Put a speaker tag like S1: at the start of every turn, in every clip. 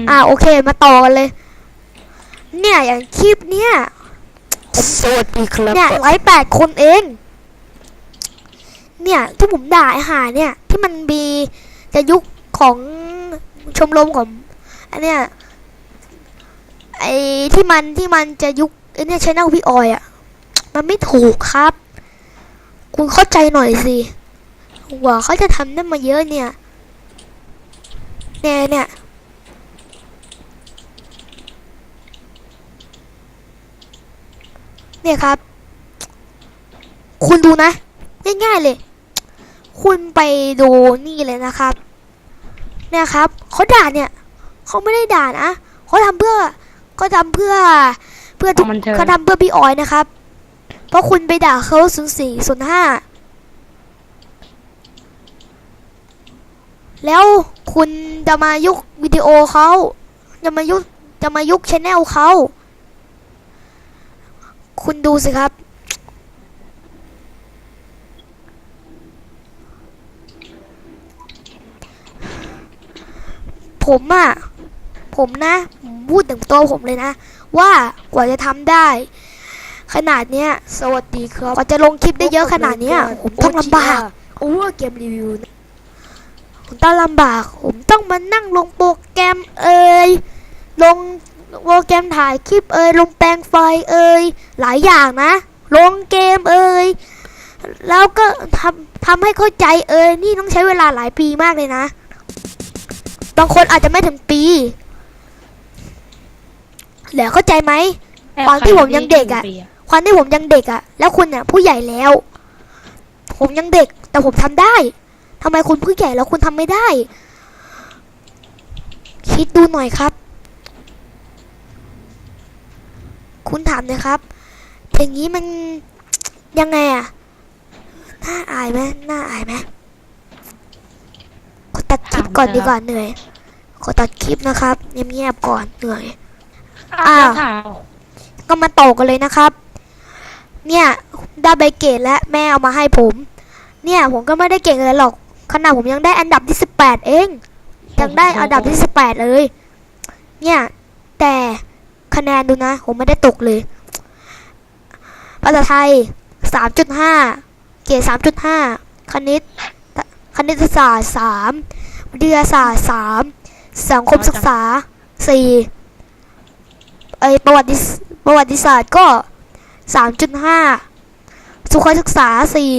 S1: ม
S2: อ่าโอเคมาต่อกันเลย เนี่ยอย่างคลิปเนี่ย
S3: สวัสดีครับ
S2: เนี่ยไลฟ์แปดคนเอง เนี่ยที่ผมด่าไอ้ห่าเนี่ย ที่มันมีจะยุคของชมรมของอันเนี้ยไอ้ที่มันที่มันจะยุคไอ้เนี่ยชแนลพี่ออยอะ มันไม่ถูกครับ คุณเข้าใจหน่อยสิกว่าเขาจะทำได้มาเยอะเนี่ย เนี่ยเนี่ย เนี่ยครับ คุณดูนะง่ายๆเลย คุณไปดูนี่เลยนะครับ เนี่ยครับเขาด่าเนี่ยเขาไม่ได้ด่านะเขาทำเพื่อเขาทำเพื่อเพื่อทุก
S1: ความบันเทิง
S2: เขาทำเพื่อพี่ออยนะครับ เพราะคุณไปด่าเขาศูนย์สี่ศูนย์ห้าแล้วคุณจะมายุกวิดีโอเขาจะมายุกจะมายุกชแนลเขา คุณดูสิครับ ผมอะ ผมนะผมพูดถึงตัวผมเลยนะ ว่ากว่าจะทำได้ ขนาดเนี้ย สวัสดีครับกว่าจะลงคลิปได้เยอะขนาดเนี้ย ผมต้องลำบากโอเวอร์เกมรีวิวนะผมต้องลำบาก ผมต้องมานั่งลงโปรแกรมเอ่ยลง โปรแกรมถ่ายคลิปเอ่ยลงแปลงไฟล์เอ่ยหลายอย่างนะ ลงเกมเอ่ยแล้วก็ทำทำให้เข้าใจเอ่ยนี่ต้องใช้เวลาหลายปีมากเลยนะ บางคนอาจจะไม่ถึงปีแล้วเข้าใจไหมตอนที่ผมยังเด็กอะความที่ผมยังเด็กอะแล้วคุณเนี่ยผู้ใหญ่แล้ว ผมยังเด็ก แต่ผมทำได้ทำไมคุณผู้ใหญ่แล้วคุณทำไม่ได้ คิดดูหน่อยครับ คุณถามเลยครับ อย่างนี้มันยังไงอะน่าอายไหมน่าอายไหมขอตัดคลิปก่อนดีกว่าเหนื่อย ขอตัดคลิปนะครับเงียบๆก่อนเหนื่อย
S1: อ้าว
S2: อ้าวก็มาต่อกันเลยนะครับ เนี่ยได้ใบเกรดและแม่เอามาให้ผม เนี่ยผมก็ไม่ได้เก่งอะไรหรอก ขนาดผมยังได้อันดับที่สิบแปดเอง ยังได้อันดับที่สิบแปดเลย เนี่ยแต่ คะแนนดูนะ ผมไม่ได้ตกเลย ภาษาไทยสามจุดห้าเกรดสามจุดห้าคณิต คณิตศาสตร์สามวิทยาศาสตร์สามสังคมศึกษาสี่ไอประวัติประวัติศาสตร์ก็สามจุดห้าสุขศึกษาสี่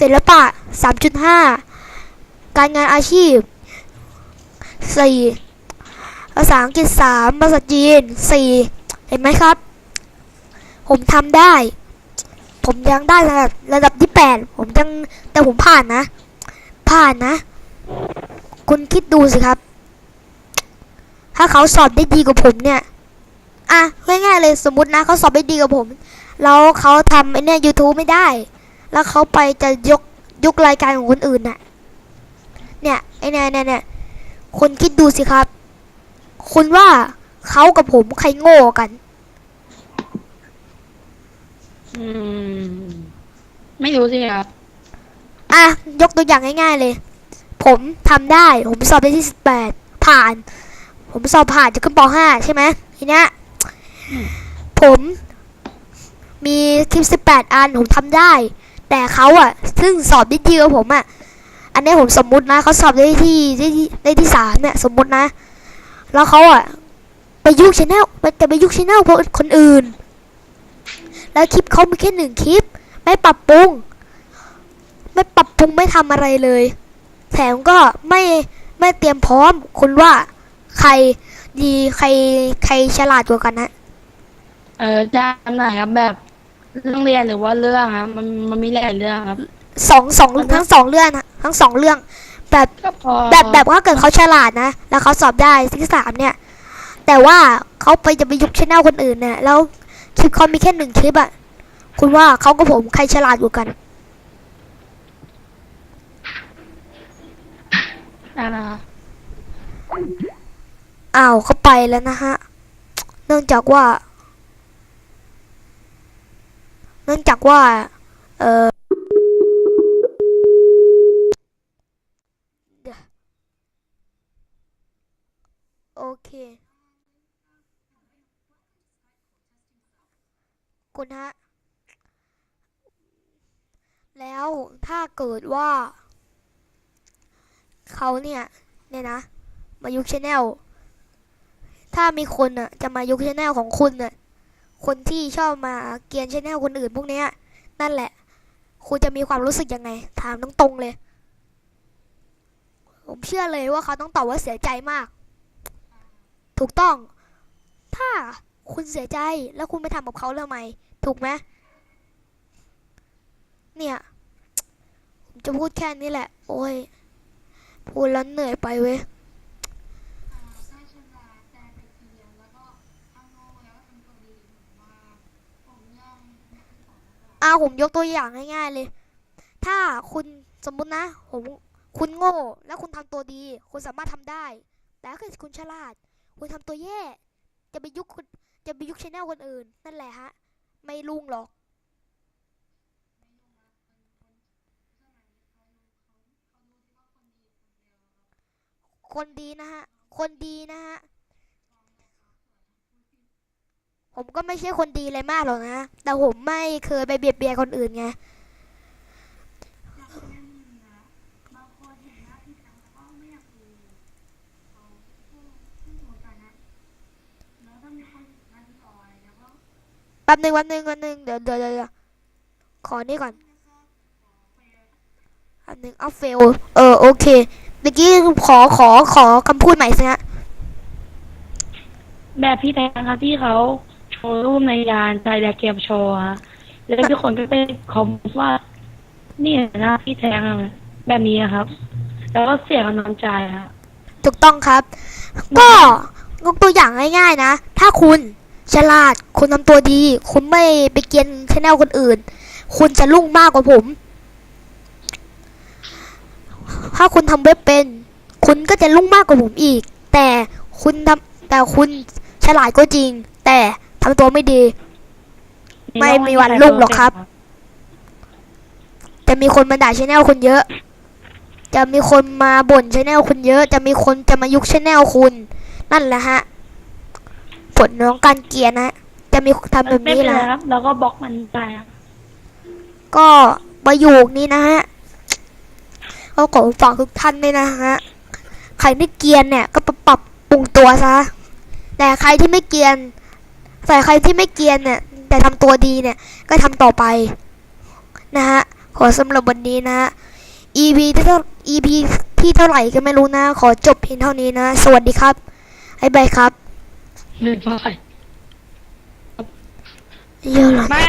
S2: ศิลปะสามจุดห้าการงานอาชีพสี่ ภาษาอังกฤษสามภาษาจีนสี่เห็นไหมครับ ผมทำได้ ผมยังได้ระดับระดับที่แปดผมยังแต่ผมผ่านนะ ผ่านนะ คุณคิดดูสิครับ ถ้าเขาสอบได้ดีกว่าผมเนี่ย อะง่ายๆเลยสมมตินะเขาสอบได้ดีกว่าผม แล้วเขาทำไอ้เนี่ย YouTube ไม่ได้ แล้วเขาไปจะยกยกรายการของคนอื่นน่ะ เนี่ยไอ้เนี่ยเนี่ยเนี่ยคุณคิดดูสิครับ คุณว่าเขากับผมใครโง่กัน
S1: อืม ไม่รู้สิครับ
S2: อะ ยกตัวอย่างง่าย ๆเลย ผมทำได้ ผมสอบได้ที่สิบแปดผ่าน ผมสอบผ่านจะขึ้นปห้าใช่ไหมทีเนี้ย
S1: อืม
S2: ผมมีคลิปสิบแปดอันผมทำได้ แต่เขาอะซึ่งสอบได้ดีกว่าผมอะอันนี้ผมสมมุตินะเขาสอบได้ที่ได้ที่ได้ที่สามเนี่ยสมมุตินะ แล้วเขาอะไปยุคชแนลไปแต่ไปยุคชแนลเพราะคนอื่น แล้วคลิปเขามีแค่หนึ่งคลิป ไม่ปรับปรุง ไม่ปรับปรุงไม่ทำอะไรเลย แถมก็ไม่ไม่เตรียมพร้อมคุณว่าใครดีใครใครฉลาดกว่ากันนะ
S1: เออจำหน่อยครับแบบเรื่องเรียนหรือว่าเรื่องครับมันมันมีหลายเรื่องครับ
S2: สองสองทั้งสองเรื่องนะทั้งสองเรื่อง แบบ
S1: ก็พอ
S2: แบบแบบว่าเกิดเขาฉลาดนะ แล้วเขาสอบได้ที่สามเนี่ย แต่ว่าเขาไปจะไปยุคชแนลคนอื่นเนี่ย แล้วคลิปเขามีแค่หนึ่งคลิปอะคุณว่าเขากับผมใครฉลาดกว่ากัน
S1: ได้นะครับ
S2: อ้าวเขาไปแล้วนะฮะ เนื่องจากว่า เนื่องจากว่า เออโอเค คุณฮะ แล้วถ้าเกิดว่า เขาเนี่ยเนี่ยนะ มายุคชแนลถ้ามีคนอะจะมายุคชแนลของคุณน่ะคนที่ชอบมาเกียนชแนลคนอื่นพวกเนี้ย นั่นแหละ คุณจะมีความรู้สึกยังไง ถามตรงๆเลย ผมเชื่อเลยว่าเขาต้องตอบว่าเสียใจมาก ถูกต้อง ถ้า คุณเสียใจแล้วคุณไปทำกับเขาแล้วทำไมถูกไหมเนี่ยผมจะพูดแค่นี้แหละ โอ้ย พูดแล้วเหนื่อยไปเว้ยอาผมยกตัวอย่างง่ายๆเลย ถ้าคุณสมมุตินะ ผมคุณโง่ แล้วคุณทำตัวดี คุณสามารถทำได้ แต่ถ้าเกิดคุณฉลาด คุณทำตัวแย่ จะไปยุค จะไปยุคชแนลคนอื่น นั่นแหละฮะ ไม่ลุ่งหรอกคนดีนะฮะ คนดีนะฮะ ผมก็ไม่ใช่คนดีเลยมากหรอกนะ แต่ผมไม่เคยไปเบียดเบียนคนอื่นไง ป๊บหนึ่งแป๊บหนึ่งแป๊บหนึ่งเดี๋ยวเดี๋ยวเดี๋ยวเดี๋ยวขอนี่ก่อนแป๊บหนึ่งเอาเฟลเออโอเคเมื่อกี้ขอขอขอคำพูดใหม่สิฮะ
S1: แบบพี่แทงครับที่เขาโชว์รูปในยานใจแดกเกมโชว์ฮะแล้วทุกคนก็ไปคอมเมนต์ว่านี่นะพี่แทงอะแบบนี้อะครับ แล้วก็เสียกำลังใจฮะ
S2: ถูกต้องครับ ก็ยกตัวอย่างง่ายๆนะ ถ้าคุณ ฉลาด คุณทำตัวดี คุณไม่ไปเกียนชแนลคนอื่น คุณจะรุ่งมากกว่าผม ถ้าคุณทำเว็บเป็น คุณก็จะรุ่งมากกว่าผมอีก แต่คุณทำแต่คุณฉลาดก็จริง แต่ทำตัวไม่ดี ไม่มีวันรุ่งหรอกครับ จะมีคนมาด่าชแนลคุณเยอะ จะมีคนมาบ่นชแนลคุณเยอะ จะมีคนจะมายุกชแนลคุณ นั่นแหละฮะ ผลของการเกลียร์นะ จะมีทำแบบ
S1: ไม่
S2: นี้
S1: เป็น
S2: แห
S1: ไร
S2: ละ
S1: ครับแล้วก็บล็อกมันไปครับ
S2: ก็ประโยคนี้นะฮะก็ขอฝากทุกท่านด้วยนะฮะใครไม่เกรียนเนี่ยก็ปรับปรับปรุงตัวซะแต่ใครที่ไม่เกรียนแต่ใครที่ไม่เกรียนเนี่ย แต่ทำตัวดีเนี่ย ก็ทำต่อไปนะฮะขอสำหรับวันนี้นะฮะ EP ที่เท่า EP ที่เท่าไหร่ก็ไม่รู้นะ ขอจบเพียงเท่านี้นะ สวัสดีครับบ๊ายบายครับ
S1: หนึ่งไป
S2: เยอะเลย
S1: ไม่